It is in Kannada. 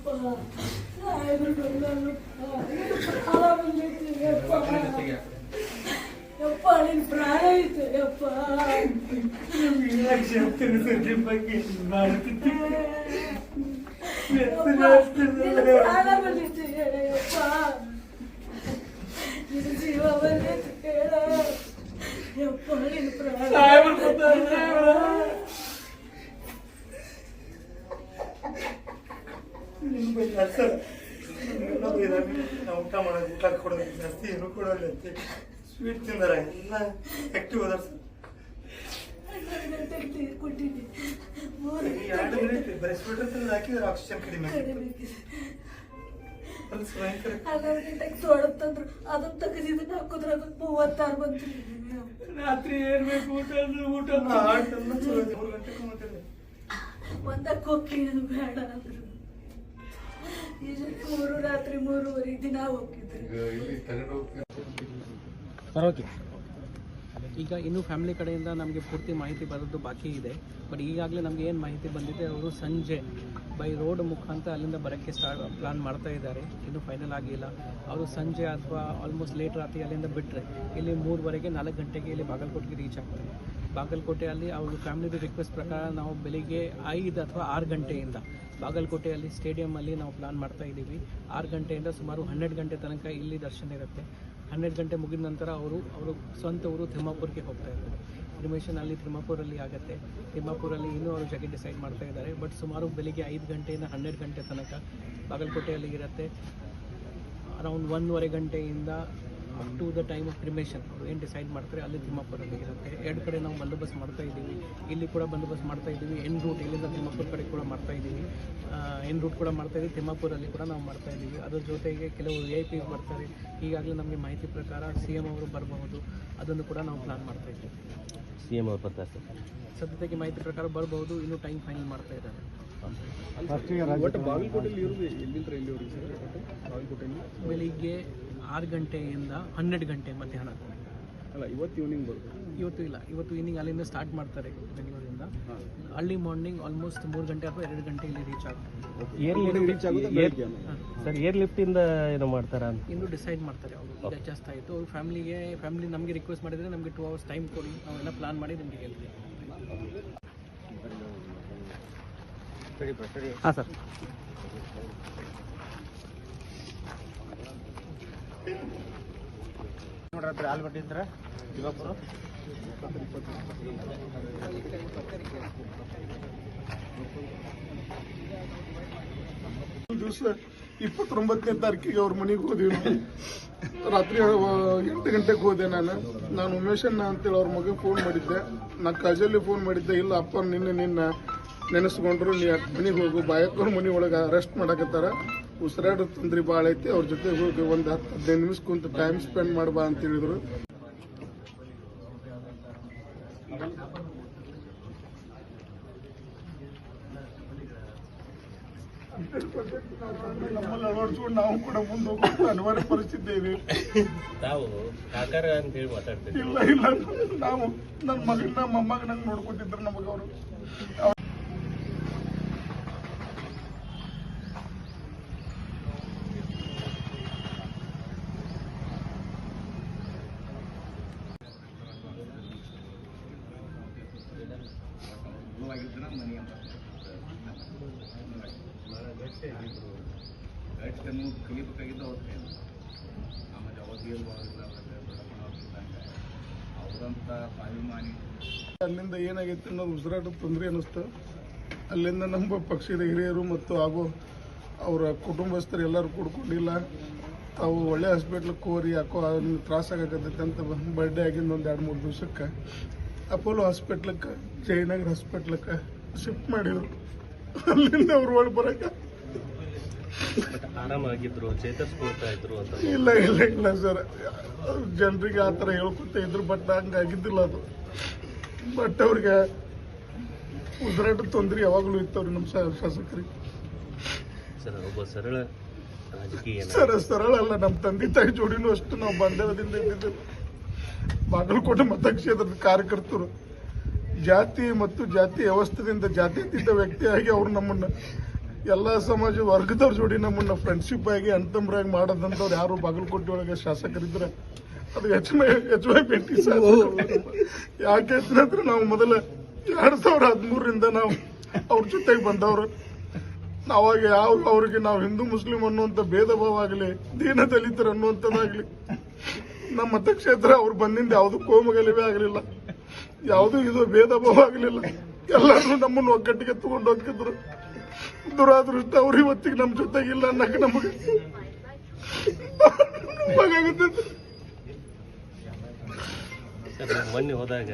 ಯಪ್ಪ ಸಾಹೇಬ್ರು ಬಂದಲ್ಲಪ್ಪ ಪ್ರಾಣ ಬಂದೈತಿ ಯಪ್ಪ ಯಪ್ಪ ನಿನ್ ಪ್ರಾಣ ಐತೆ ಯಪ್ಪ ಯಪ್ಪ, ನಿನ್ ಪ್ರಾಣ ಬಂದೈತಿ ಯಪ್ಪ ನಿನ್ ಜೀವ ಬಂದೈತಿ ಹೇಳ ಯಪ್ಪ ನಿನ್ ಪ್ರಾಣ ಊಟ ಮಾಡೋದು ಊಟ ಕೊಡೋದು ಜಾಸ್ತಿ ಏನು ಕೊಡೋಲ್ಲ ಸ್ವೀಟ್ ತಿಂದಾರ ಎಲ್ಲ ಆಕ್ಟಿವ್ ಅದಾರ. ಸರ್ ಬರೀ ಹಾಕಿದ್ರೆ ಆಕ್ಸಿಜನ್ ಕಡಿಮೆ. ಅದನ್ನ ತೆಗೆದಿದ್ದನ್ನ ಹಾಕಿದ್ರೆ ಅದಕ್ಕೆ ಮೂವತ್ತಾರು ಬಂತು ರಾತ್ರಿ ಏನ್ ಬೇಕು ಊಟ ಅಂದ್ರೆ ಊಟ. ಮೂರು ಗಂಟೆಗೆ ಒಂದಕ್ಕೆ ಬೇಡ ಅಂದ್ರು. ಈಗ ಮೂರು ರಾತ್ರಿ ಮೂರುವರೆ ದಿನ ಹೋಗಿದ್ರು ಈಗ ಇನ್ನೂ ಫ್ಯಾಮಿಲಿ ಕಡೆಯಿಂದ ನಮಗೆ ಪೂರ್ತಿ ಮಾಹಿತಿ ಬರೋದು ಬಾಕಿ ಇದೆ. ಬಟ್ ಈಗಾಗಲೇ ನಮಗೆ ಏನು ಮಾಹಿತಿ ಬಂದಿದೆ ಅವರು ಸಂಜೆ ಬೈ ರೋಡ್ ಮುಖಾಂತರ ಅಲ್ಲಿಂದ ಬರೋಕ್ಕೆ ಸ್ಟಾರ್ಟ್ ಪ್ಲಾನ್ ಮಾಡ್ತಾ ಇದ್ದಾರೆ. ಇನ್ನೂ ಫೈನಲ್ ಆಗಿಲ್ಲ. ಅವರು ಸಂಜೆ ಅಥವಾ ಆಲ್ಮೋಸ್ಟ್ ಲೇಟ್ ರಾತ್ರಿ ಅಲ್ಲಿಂದ ಬಿಟ್ಟರೆ ಇಲ್ಲಿ ಮೂರುವರೆಗೆ ನಾಲ್ಕು ಗಂಟೆಗೆ ಇಲ್ಲಿ ಬಾಗಲಕೋಟೆಗೆ ರೀಚ್ ಆಗ್ತಾರೆ. ಬಾಗಲಕೋಟೆಯಲ್ಲಿ ಅವರು ಫ್ಯಾಮಿಲಿ ರಿಕ್ವೆಸ್ಟ್ ಪ್ರಕಾರ ನಾವು ಬೆಳಿಗ್ಗೆ ಐದು ಅಥವಾ ಆರು ಗಂಟೆಯಿಂದ ಬಾಗಲಕೋಟೆಯಲ್ಲಿ ಸ್ಟೇಡಿಯಮಲ್ಲಿ ನಾವು ಪ್ಲಾನ್ ಮಾಡ್ತಾ ಇದ್ದೀವಿ. ಆರು ಗಂಟೆಯಿಂದ ಸುಮಾರು ಹನ್ನೆರಡು ಗಂಟೆ ತನಕ ಇಲ್ಲಿ ದರ್ಶನ ಇರುತ್ತೆ. ಹನ್ನೆರಡು ಗಂಟೆ ಮುಗಿದ ನಂತರ ಅವರು ಅವರು ಸ್ವಂತ ಊರು ತಿಮ್ಮಾಪುರಕ್ಕೆ ಹೋಗ್ತಾ ಇದ್ದಾರೆ. ಕ್ರಿಮೇಷನ್ ಅಲ್ಲಿ ತಿಮ್ಮಾಪುರಲ್ಲಿ ಆಗುತ್ತೆ. ತಿಮ್ಮಾಪುರಲ್ಲಿ ಇನ್ನೂ ಅವರು ಜಗೆ ಡಿಸೈಡ್ ಮಾಡ್ತಾ ಇದ್ದಾರೆ. ಬಟ್ ಸುಮಾರು ಬೆಳಿಗ್ಗೆ ಐದು ಗಂಟೆಯಿಂದ ಹನ್ನೆರಡು ಗಂಟೆ ತನಕ ಬಾಗಲಕೋಟೆಯಲ್ಲಿ ಇರುತ್ತೆ. ಅರೌಂಡ್ ಒಂದೂವರೆ ಗಂಟೆಯಿಂದ up to the time of cremation ಅವರು ಏನು ಡಿಸೈಡ್ ಮಾಡ್ತಾರೆ ಅಲ್ಲಿ ತಿಮ್ಮಾಪುರಲ್ಲಿ ಇರುತ್ತೆ. ಎರಡು ಕಡೆ ನಾವು ಬಂದೋಬಸ್ತ್ ಮಾಡ್ತಾ ಇದ್ದೀವಿ. ಇಲ್ಲಿ ಕೂಡ ಬಂದೋಬಸ್ತ್ ಮಾಡ್ತಾ ಇದ್ದೀವಿ. ಎನ್ ರೂಟ್ ಇಲ್ಲಿಂದ ತಿಮ್ಮಾಪುರ ಕಡೆ ಕೂಡ ಮಾಡ್ತಾ ಇದ್ದೀವಿ. ಎನ್ ರೂಟ್ ಕೂಡ ಮಾಡ್ತಾ ಇದ್ದೀವಿ. ತಿಮ್ಮಾಪುರಲ್ಲಿ ಕೂಡ ನಾವು ಮಾಡ್ತಾ ಇದ್ದೀವಿ. ಅದ್ರ ಜೊತೆಗೆ ಕೆಲವು ವಿ ಐ ಪಿ ಬರ್ತಾರೆ. ಈಗಾಗಲೇ ನಮಗೆ ಮಾಹಿತಿ ಪ್ರಕಾರ ಸಿ ಎಂ ಅವರು ಬರಬಹುದು. ಅದನ್ನು ಕೂಡ ನಾವು ಪ್ಲಾನ್ ಮಾಡ್ತಾ ಇದ್ದೀವಿ. ಸಿ ಎಂ ಅವರು ಬರ್ತಾರೆ ಸದ್ಯಕ್ಕೆ ಮಾಹಿತಿ ಪ್ರಕಾರ ಬರಬಹುದು. ಇನ್ನೂ ಟೈಮ್ ಫೈನಲ್ ಮಾಡ್ತಾ ಇದ್ದಾರೆ. ಬೆಳಿಗ್ಗೆ ಆರು ಗಂಟೆಯಿಂದ ಹನ್ನೆರಡು ಗಂಟೆ ಮಧ್ಯಾಹ್ನ. ಅಲ್ಲ ಇವತ್ತು ಈವ್ನಿಂಗ್ ಬರುತ್ತೆ. ಇವತ್ತು ಇಲ್ಲ ಇವತ್ತು ಈವ್ನಿಂಗ್ ಅಲ್ಲಿಂದ ಸ್ಟಾರ್ಟ್ ಮಾಡ್ತಾರೆ ಬೆಂಗಳೂರಿಂದ. ಅರ್ಲಿ ಮಾರ್ನಿಂಗ್ ಆಲ್ಮೋಸ್ಟ್ ಮೂರು ಗಂಟೆ ಅಥವಾ ಎರಡು ಗಂಟೆ ಇಲ್ಲಿ ರೀಚ್ ಆಗುತ್ತೆ ಸರ್ ಏರ್ ಲಿಫ್ಟಿಂದ ಏನೋ ಮಾಡ್ತಾರ ಅಂತ. ಇನ್ನು ಡಿಸೈಡ್ ಮಾಡ್ತಾರೆ ಅವರು ಈಗ ಜಾಸ್ತಿ ಆಯಿತು. ಅವ್ರ ಫ್ಯಾಮಿಲಿಗೆ ಫ್ಯಾಮಿಲಿ ನಮಗೆ ರಿಕ್ವೆಸ್ಟ್ ಮಾಡಿದರೆ ನಮಗೆ ಟೂ ಅವರ್ಸ್ ಟೈಮ್ ಕೊಡಿ ನಾವೆಲ್ಲ ಪ್ಲಾನ್ ಮಾಡಿ ನಿಮಗೆ ಹೇಳ್ತೀವಿ. ಹಾಂ ಸರ್. ನೋಡ್ರಿ ಹಾಲು ದಿವಸ ಇಪ್ಪತ್ತೊಂಬತ್ತನೇ ತಾರೀಕಿಗೆ ಅವ್ರ ಮನೆಗೆ ಹೋದ್ವಿ ರಾತ್ರಿ ಎಂಟು ಗಂಟೆಗೆ ಹೋದೆ ನಾನು. ನಾನು ಉಮೇಶಣ್ಣ ಅಂತೇಳಿ ಅವ್ರ ಮಗ ಫೋನ್ ಮಾಡಿದ್ದೆ. ನಾ ಕಾಜಲ್ಲಿ ಫೋನ್ ಮಾಡಿದ್ದೆ, ಇಲ್ಲ ಅಪ್ಪ, ನಿನ್ನೆ ನಿನ್ನ ನೆನೆಸ್ಕೊಂಡ್ರು, ನೀ ಮನೆಗೆ ಹೋಗು, ಬಾಯಕ್ಕವ್ರ ಮನೆ ಒಳಗೆ ಅರೆಸ್ಟ್ ಮಾಡಕತ್ತಾರ. ಉಸಿರಾಡ ತೊಂದ್ರೆ ಭಾಳ ಐತಿ. ಅವ್ರ ಜೊತೆ ಹೋಗಿ ಒಂದು ಹತ್ತು ಹದಿನೈದು ನಿಮಿಷ ಕುಂತು ಟೈಮ್ ಸ್ಪೆಂಡ್ ಮಾಡ್ಬಾ ಅಂತ ಹೇಳಿದ್ರು. ನಮ್ಮ ಅಳವಡಿಸ್ಕೊಂಡು ನಾವು ಕೂಡ ಮುಂದೆ ಹೋಗೋದು ಅನಿವಾರ್ಯ ಪರಿಸ್ಥಿತಿ ಇದೆ. ತಾವು ಕಾಕಾರ ಅಂತ ಹೇಳಿ ಮಾತಾಡ್ತೀವಿ ಇಲ್ಲ ಇಲ್ಲ. ನಾವು ನನ್ನ ಮಗನ ಮೊಮ್ಮಗನಂಗೆ ನೋಡ್ಕೊತಿದ್ರು ನಮಗೆ ಅವರು. ಕಲಿಬೇಕಾಗಿದ್ದು ಅವ್ರ ಕೈ ಆಮೇಲೆ ಅಲ್ಲಿಂದ ಏನಾಗಿತ್ತು ಅನ್ನೋದು ಉಸಿರಾಟದ ತೊಂದರೆ ಅನ್ನಿಸ್ತು. ಅಲ್ಲಿಂದ ನಮ್ಮ ಪಕ್ಷದ ಹಿರಿಯರು ಮತ್ತು ಹಾಗೂ ಅವರ ಕುಟುಂಬಸ್ಥರು ಎಲ್ಲರೂ ಕೂಡ್ಕೊಂಡಿಲ್ಲ. ತಾವು ಒಳ್ಳೆ ಹಾಸ್ಪಿಟ್ಲಿಗೆ ಕೋರಿ ಯಾಕೋ ಅದನ್ನು ತ್ರಾಸ ಆಗಕತ್ತೈತೆ ಅಂತ ಬರ್ಡೇ ಆಗಿಂದ ಒಂದು ಎರಡು ಮೂರು ದಿವ್ಸಕ್ಕೆ. ಅಪೋಲೋ ಹಾಸ್ಪಿಟ್ಲಕ್ಕೆ ಜಯನಗರ ಹಾಸ್ಪಿಟ್ಲಕ್ಕೆ ಶಿಫ್ಟ್ ಮಾಡಿದ್ರು. ಅಲ್ಲಿಂದ ಅವ್ರು ಒಳಗೆ ಬರೋಕೆ ಆರಾಮಾಗಿದ್ರು ಚೇತರಿಸ್ಕೊಳ್ತಾ ಇದ್ರು ಅಂತ. ಇಲ್ಲ ಇಲ್ಲ ಇಲ್ಲ ಸರ್. ಜನರಿಗೆ ಆ ಥರ ಹೇಳ್ಕೊತ ಇದ್ರು ಬಟ್ ಹಂಗಾಗಿದ್ದಿಲ್ಲ ಅದು. ಬಟ್ ಅವ್ರಿಗೆ ಉಸಿರಾಟ ತೊಂದರೆ ಯಾವಾಗಲೂ ಇತ್ತವ್ರಿ ನಮ್ಮ ಶಾಸಕರಿಗೆ. ಸರ್ ಒಬ್ಬ ಸರಳ ರಾಜಕೀಯ ನಾಯಕ. ಸರಳ ಅಲ್ಲ ನಮ್ಮ ತಂದೆ ತಾಯಿ ಜೋಡಿನೂ ಅಷ್ಟು ನಾವು ಬಂದೇವದಿಂದ ಇದ್ದಿದ್ದಿಲ್ಲ ಬಾಗಲಕೋಟೆ ಮತಕ್ಷೇತ್ರದ ಕಾರ್ಯಕರ್ತರು ಜಾತಿ ಮತ್ತು ಜಾತಿ ವ್ಯವಸ್ಥೆದಿಂದ ಜಾತ್ಯತೀತ ವ್ಯಕ್ತಿಯಾಗಿ ಅವರು ನಮ್ಮನ್ನ ಎಲ್ಲ ಸಮಾಜ ವರ್ಗದವ್ರ ಜೋಡಿ ನಮ್ಮನ್ನ ಫ್ರೆಂಡ್ಶಿಪ್ ಆಗಿ, ಅಂತಂಬ್ರಾಗಿ ಮಾಡೋದಂತವ್ರು ಯಾರು ಬಾಗಲಕೋಟೆ ಒಳಗೆ ಶಾಸಕರಿದ್ರೆ, ಅದು ಎಚ್ ಮೈ, ಎಚ್ ವೈ ಯಾಕೆ ಅಂದ್ರೆ ನಾವು ಮೊದಲ ಎರಡ್ ಸಾವಿರ ಹದಿಮೂರರಿಂದ ನಾವು ಅವ್ರ ಜೊತೆಗೆ ಬಂದವರು. ನಾವಾಗ ಯಾವ ಅವ್ರಿಗೆ ನಾವು ಹಿಂದೂ, ಮುಸ್ಲಿಂ ಅನ್ನುವಂಥ ಭೇದ ಭಾವ ಆಗಲಿ, ದೀನ ದಲಿತರು ಅನ್ನುವಂಥದ್ದಾಗಲಿ ನಮ್ಮ ಮತಕ್ಷೇತ್ರ ಅವ್ರು ಬಂದಿಂದ ಯಾವುದು ಕೋಮಗಲಿವೆ ಆಗಲಿಲ್ಲ. ಯಾವುದು ಇದು ಭೇದ ಭಾವ ಆಗಲಿಲ್ಲ ಎಲ್ಲರೂ ನಮ್ಮನ್ನು ಒಗ್ಗಟ್ಟಿಗೆ ತಗೊಂಡು ಹೋಗಿದ್ರು ದುರಾದೃಷ್ಟ ಅವ್ರು ಇವತ್ತಿಗೆ ನಮ್ಮ ಜೊತೆಗಿಲ್ಲ ಅನ್ನಕ್ಕೆ ನಮಗೆ ಮೊನ್ನೆ ಹೋದಾಗ